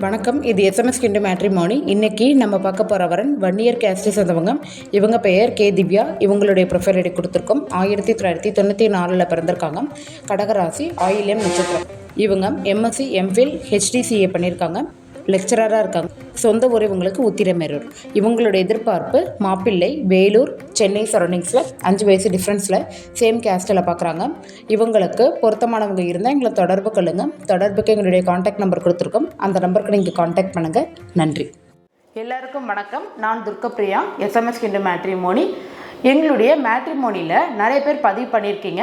வணக்கம். இது எஸ்எம்எஸ் கிண்டு மேட்ரிமோனி இன்னைக்கு நம்ம பார்க்க போகிற வரன் ஒன் இயர் சேர்ந்தவங்க இவங்க பெயர் கே திவ்யா. இவங்களுடைய ப்ரொஃபைல் ஐடி கொடுத்துருக்கோம். ஆயிரத்தி தொள்ளாயிரத்தி தொண்ணூற்றி நாலில் பிறந்திருக்காங்க. கடகராசி ஆயிலியம் நட்சத்திரம். இவங்க எம்எஸ்சி எம்ஃபில் ஹெச்டிசிஏ பண்ணியிருக்காங்க லெக்சரராக இருக்காங்க. சொந்த ஊர் இவங்களுக்கு உத்திரமேரூர். இவங்களுடைய எதிர்பார்ப்பு மாப்பிள்ளை வேலூர் சென்னை சரௌண்டிங்ஸில் அஞ்சு வயசு டிஃப்ரென்ஸில் சேம் கேஸ்டில் பார்க்குறாங்க இவங்களுக்கு பொருத்தமானவங்க இருந்தால் எங்களை தொடர்பு கொள்ளுங்க. தொடர்புக்கு எங்களுடைய காண்டாக்ட் நம்பர் கொடுத்துருக்கோம். அந்த நம்பருக்கு நீங்கள் காண்டாக்ட் பண்ணுங்கள் நன்றி. எல்லாருக்கும் வணக்கம். நான் துர்கப்பிரியா எஸ்எம்எஸ் கிண்டு மேட்ரிமோனி எங்களுடைய மேட்ரிமோனியில் நிறைய பேர் பதிவு பண்ணியிருக்கீங்க.